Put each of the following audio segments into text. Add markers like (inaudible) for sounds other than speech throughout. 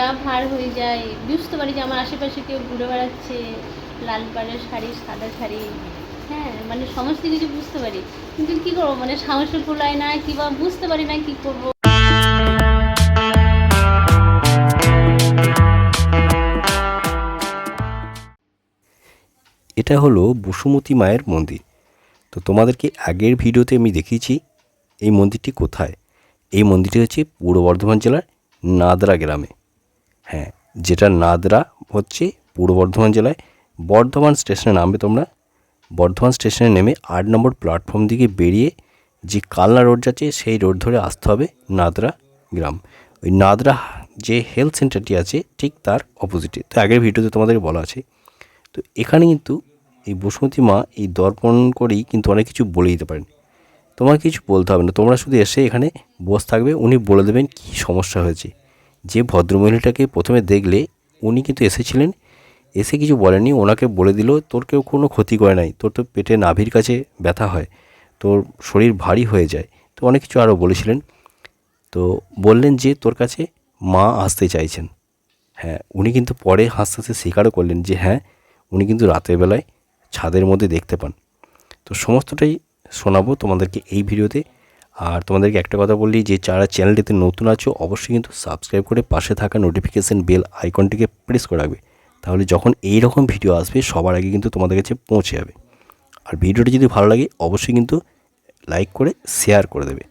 গা ভার হয়ে যায়। বুঝতে পারি যে আমার আশেপাশে কেউ ঘুরে বেড়াচ্ছে, লাল পাড়ের শাড়ি, সাদা শাড়ি। হ্যাঁ মানে সমস্ত কিছু বুঝতে পারি। কিন্তু কী করব? মানে সাহসে কুলায় না কিংবা বুঝতে পারি না কী করব? এটা হলো বসুমতী মায়ের মন্দির। তো তোমাদেরকে আগের ভিডিওতে আমি দেখিয়েছি, এই মন্দিরটি কোথায়? এই মন্দিরটি হচ্ছে পূর্ব বর্ধমান জেলার নাদরা গ্রামে। হ্যাঁ যেটা নাদরা হচ্ছে পূর্ব বর্ধমান জেলায়। বর্ধমান স্টেশনে নামবে তোমরা। বর্ধমান স্টেশনে নেমে আট নম্বর প্ল্যাটফর্ম দিকে বেরিয়ে যে কালনা রোড যাচ্ছে, সেই রোড ধরে আসতে হবে নাদরা গ্রাম। ওই নাদরা যে হেলথ সেন্টারটি আছে, ঠিক তার অপোজিটে তো আগের ভিডিওতে তোমাদের বলা আছে। তো এখানে কিন্তু এই বসুমতী মা এই দর্পণ করেই কিন্তু অনেক কিছু বলে দিতে পারেন। তোমার কিছু বলতে হবে না। তোমরা শুধু এসে এখানে বসে থাকবে, উনি বলে দেবেন কী সমস্যা হয়েছে। যে ভদ্রমহিলাটাকে প্রথমে দেখলে উনি কিন্তু এসেছিলেন, এসে কিছু বলেনি, ওনাকে বলে দিল, তোর কেউ কোনো ক্ষতি করে নাই, তোর তো পেটে নাভির কাছে ব্যথা হয়, তোর শরীর ভারী হয়ে যায়। তো অনেক কিছু আরও বলেছিলেন। তো বললেন যে তোর কাছে মা আসতে চাইছেন। হ্যাঁ উনি কিন্তু পরে হাসতে হাসতে স্বীকারও করলেন যে হ্যাঁ উনি কিন্তু রাতের বেলায় ছাদের মধ্যে দেখতে পান। তো সমস্তটাই শোনাবো তোমাদেরকে এই ভিডিওতে। আর তোমাদেরকে একটা কথা বললি যে যারা চ্যানেলটিতে নতুন আছো, অবশ্যই কিন্তু সাবস্ক্রাইব করে পাশে থাকা নোটিফিকেশান বেল আইকনটিকে প্রেস করে রাখবে। তাহলে যখন এই রকম ভিডিও আসবে, সবার আগে কিন্তু তোমাদের কাছে পৌঁছে যাবে। আর ভিডিওটি যদি ভালো লাগে, অবশ্যই কিন্তু লাইক করে শেয়ার করে দেবে।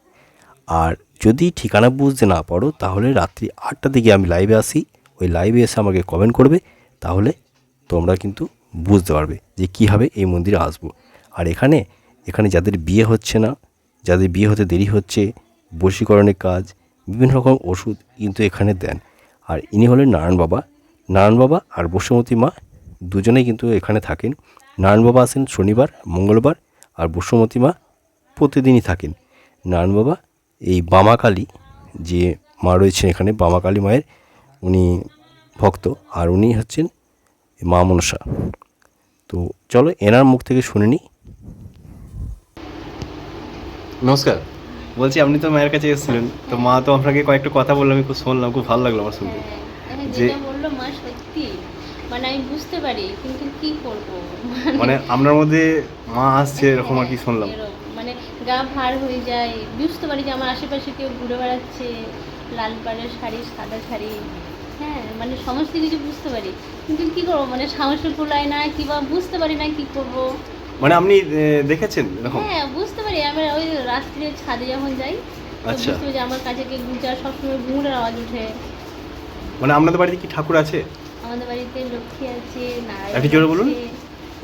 আর যদি ঠিকানা বুঝতে না পারো, তাহলে রাত্রি আটটার দিকে আমি লাইভে আসি। ওই লাইভে এসে আমাকে কমেন্ট করবে, তাহলে তোমরা কিন্তু বুঝতে পারবে যে কীভাবে এই মন্দিরে আসব। আর এখানে এখানে যাদের বিয়ে হচ্ছে না যাদের বিয়ে হতে দেরি হচ্ছে, বশীকরণের কাজ, বিভিন্ন রকম ওষুধ কিন্তু এখানে দেন। আর ইনি হলেন নারায়ণ বাবা। নারায়ণ বাবা আর বসুমতী মা দুজনেই কিন্তু এখানে থাকেন। নারায়ণ বাবা আসেন শনিবার, মঙ্গলবার আর বসুমতী মা প্রতিদিনই থাকেন। নারায়ণ বাবা এই বামাকালী, যে মা রয়েছেন এখানে, বামাকালী মায়ের, উনি ভক্ত আর উনি হচ্ছেন মা মনসা। তো চলো এনার মুখ থেকে শুনে নিই। নমস্কার। বলছি আপনি তো মায়ের কাছে এসেছিলেন। তো মা তো আপনাকে কয়েকটা কথা বললাম আমি খুব শুনলাম খুব ভালো লাগল আমার শুনতে। হ্যাঁ, যে- যেটা বলল মা সত্যি। মানে আমি বুঝতে পারি কিন্তু কি করব? মানে আপনার মধ্যে মা আসছে এরকম আর কি শুনলাম। মানে গা ভার হয়ে যায়। বুঝতে পারি যে আমার আশেপাশে কেউ ঘুরে বেড়াচ্ছে লাল পাড়ের শাড়ি সাদা শাড়ি। হ্যাঁ মানে সমস্ত কিছু বুঝতে পারি। কিন্তু কি করব? মানে সাহসে কুলায় না কিংবা বুঝতে পারি না কি করব? মানে আপনি দেখেছেন এরকম? হ্যাঁ বুঝতে পারি। আমরা ওই রাত্রে ছাদে যখন যাই আচ্ছা। বুঝতে পারি যে আমার কাছে কেউ গুঁজার সবসময় গুঁড়ের আওয়াজ উঠে মানে আপনাদের বাড়িতে কি ঠাকুর আছে? আমাদের বাড়িতে লক্ষ্মী আছে নারায়ণ একটু জোরে বলুন।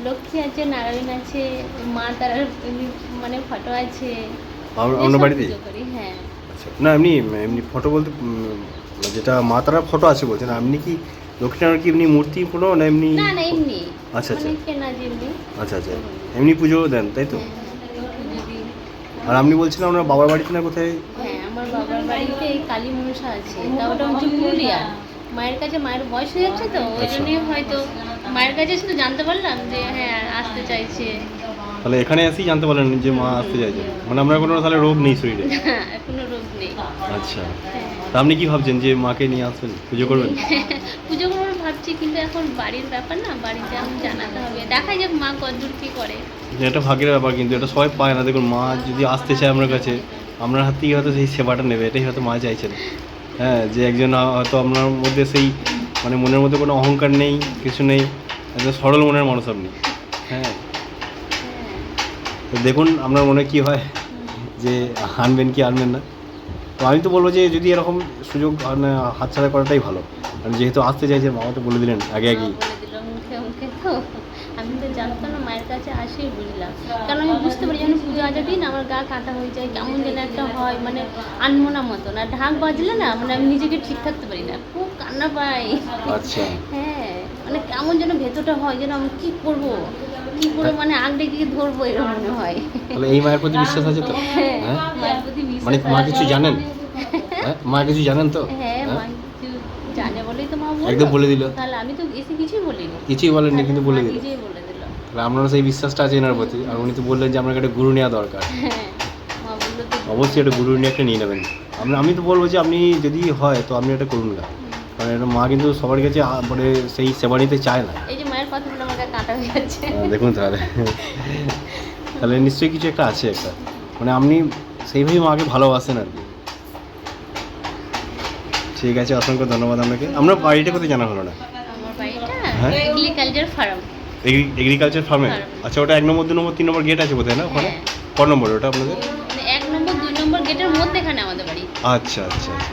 লক্ষ্মী আছে নারায়ণ আছে মা তারার মানে ফটো আছে। আপ- আপনার বাড়িতে? হ্যাঁ। আচ্ছা। না এমনি এমনি ফটো বলতে যেটা মা তারার ফটো আছে বলছেন আপনি কি লক্ষ্মী লক্ষ্মীনারায়ণ কি এমনি মূর্তি পুরো না এমনি না না এমনি। আচ্ছা, আচ্ছা। মানে কেনা আচ্ছা আচ্ছা। এমনি পুজো দেন তাই তো। আর আপনি বলছিলেন আপনার বাবার বাড়িতে না কোথায়? হ্যাঁ আমার বাবার বাড়িতে এই কালী মনসা আছে। তা ওটা হচ্ছে পুরুলিয়া। মায়ের কাছে মায়ের বয়স হয়ে যাচ্ছে তো ওই আচ্ছা। জন্যই হয়তো মায়ের কাছে শুধু জানতে পারলাম যে হ্যাঁ আসতে চাইছে। তাহলে এখানে এসেই জানতে পারলেন যে মা আসতে চাইছে। মানে আপনার কোনো তাহলে রোগ নেই শরীরে? (laughs) এখনও রোগ নেই। আচ্ছা। হ্যাঁ। তা আপনি কি ভাবছেন যে মাকে নিয়ে আসবেন? পুজো করবেন? (laughs) পুজো করব ভাবছি কিন্তু এখন বাড়ির ব্যাপার না, বাড়িতে এখন জানাতে হবে। দেখা যাক মা কতদূর কি করে। এটা ভাগ্যের ব্যাপার, কিন্তু এটা সবাই পায় না। দেখুন, মা যদি আসতে চায় আপনার কাছে, আপনার হাত থেকে হয়তো সেই সেবাটা নেবে, এটাই হয়তো মা চাইছেন হ্যাঁ যে একজন হয়তো আপনার মধ্যে সেই মানে মনের মধ্যে কোনো অহংকার নেই, কিছু নেই, একদম সরল মনের মানুষ আপনি। হ্যাঁ। তো দেখুন, আপনার মনে কি হয়, যে আনবেন কি আনবেন না। তো আমি তো বলব যে যদি এরকম সুযোগ মানে হাতছাড়া করাটাই ভালো। কারণ যেহেতু আসতে চাইছে মামা তো বলে দিলেন আগে আগেই। মা মুখে মুখে তো। আমি তো জানতাম না মায়ের কাছে আসেই বুঝলাম। কারণ আমি বুঝতে পারি যখন পুজো আজা দিই না আমার গা কাটা হয়ে যায় কেমন যেন একটা হয় মানে আনমোনা মতো না ঢাক বাজলে না মানে আমি নিজেকে ঠিক থাকতে পারি না খুব কান্না পাই। আচ্ছা। হ্যাঁ মানে কেমন যেন ভেতরটা হয় যেন আমি কি করব? কি করে মানে আগড়ে গিয়ে ধরবো এরকম মনে হয়। তাহলে এই মায়ের প্রতি বিশ্বাস আছে তো? হ্যাঁ হ্যাঁ? মায়ের প্রতি বিশ্বাস মানে মা কিছু জানেন? হ্যাঁ মা কিছু জানেন তো? হ্যাঁ? মা জানে বলেই তো মা বলল। একদম বলে দিল। তাহলে আমি তো এসে কিছুই বলিনি। কিছুই বলেননি কিন্তু বলে দিল। নিজেই বলে দিল। তাহলে আপনারও সেই বিশ্বাসটা আছে এনার প্রতি। আর উনি তো বললেন যে আপনাকে একটা গুরু নেওয়া দরকার। হ্যাঁ মা বলল তো অবশ্যই একটা গুরু নিয়ে একটা নিয়ে নেবেন। আমরা আমি তো বলব যে আপনি যদি হয় তো আপনি এটা করুন না। কারণ এটা মা কিন্তু সবার কাছে মানে সেই সেবা নিতে চায় না। এই যে মায়ের কথা বলে আমার কাটা হয়ে যাচ্ছে। দেখুন তাহলে। তাহলে নিশ্চয়ই কিছু একটা আছে একটা। মানে আপনি সেইভাবেই মাকে ভালোবাসেন আর কি। ঠিক আছে অসংখ্য ধন্যবাদ আপনাকে। আমরা বাড়িটা কোথায় জানা হলো না? হ্যাঁ? এগ্রিকালচার ফার্ম এগ্রিকালচার ফার্মে আচ্ছা ওটা এক নম্বর দু নম্বর তিন নম্বর গেট আছে কোথায় না ওখানে? হ্যাঁ। ক নম্বর ওটা আপনাদের? মানে এক নম্বর দুই নম্বর গেটের মধ্যেখানে আমাদের বাড়ি। আচ্ছা আচ্ছা আচ্ছা।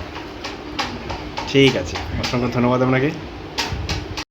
ঠিক আছে অসংখ্য ধন্যবাদ আপনাকে।